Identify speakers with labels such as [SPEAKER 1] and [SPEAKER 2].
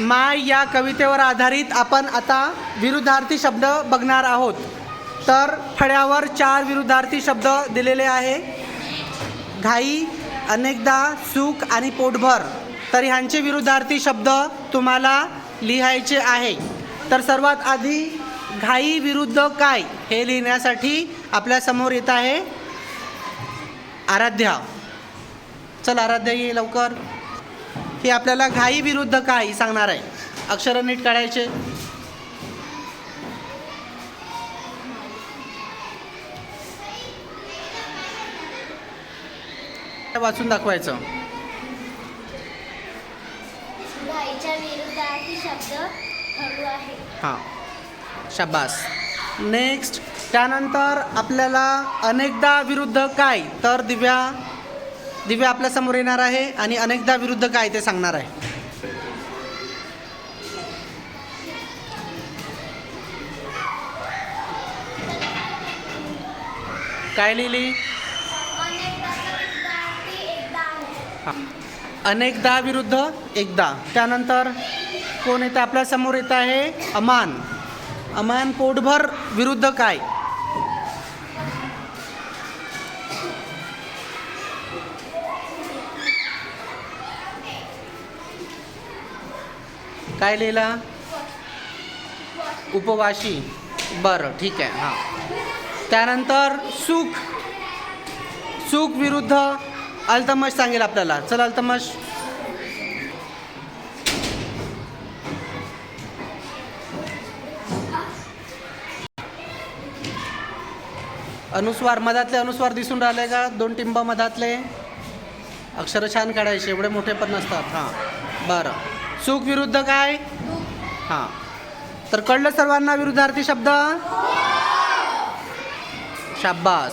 [SPEAKER 1] माय या कवितेवर आधारित आपण आता विरुद्धार्थी शब्द बघणार आहोत. तर फळ्यावर चार विरुद्धार्थी शब्द दिलेले आहे. घाई अनेकदा सुख आणि पोटभर तर ह्यांचे विरुद्धार्थी शब्द तुम्हाला लिहायचे आहे. तर सर्वात आधी घाई विरुद्ध काय हे लिहिण्यासाठी आपल्यासमोर येत आहे आराध्या. चल आराध्या ये लवकर. हे आपल्याला घाई विरुद्ध काय सांगणार आहे? अक्षर नीट काढायचे. वाचून दाखवायचं. हां. शाबास. नेक्स्ट त्यानंतर आपल्याला अनेकदा विरुद्ध काय? तर दिव्या दिव्या आपल्यासमोर येणार आहे आणि अनेकदा विरुद्ध काय ते सांगणार आहे. काय लिहिली? अनेकदा विरुद्ध एकदा. त्यानंतर कोण येतं आपल्यासमोर येत आहे? अमान. अमान पोटभर विरुद्ध काय? काय लिहिला? उपवाशी. बरं ठीक आहे हां. त्यानंतर सुख. सुख विरुद्ध अल्तमश सांगेल आपल्याला. चल अल्तमश. अनुस्वार मधातले अनुस्वार दिसून राहिले का? दोन टिंब मधातले. अक्षर छान काढायचे एवढे मोठे पण नसतात हां. बरं. सुख विरुद्ध काय? हां. तर कळलं सर्वांना विरुद्धार्थी शब्द? शाब्बास.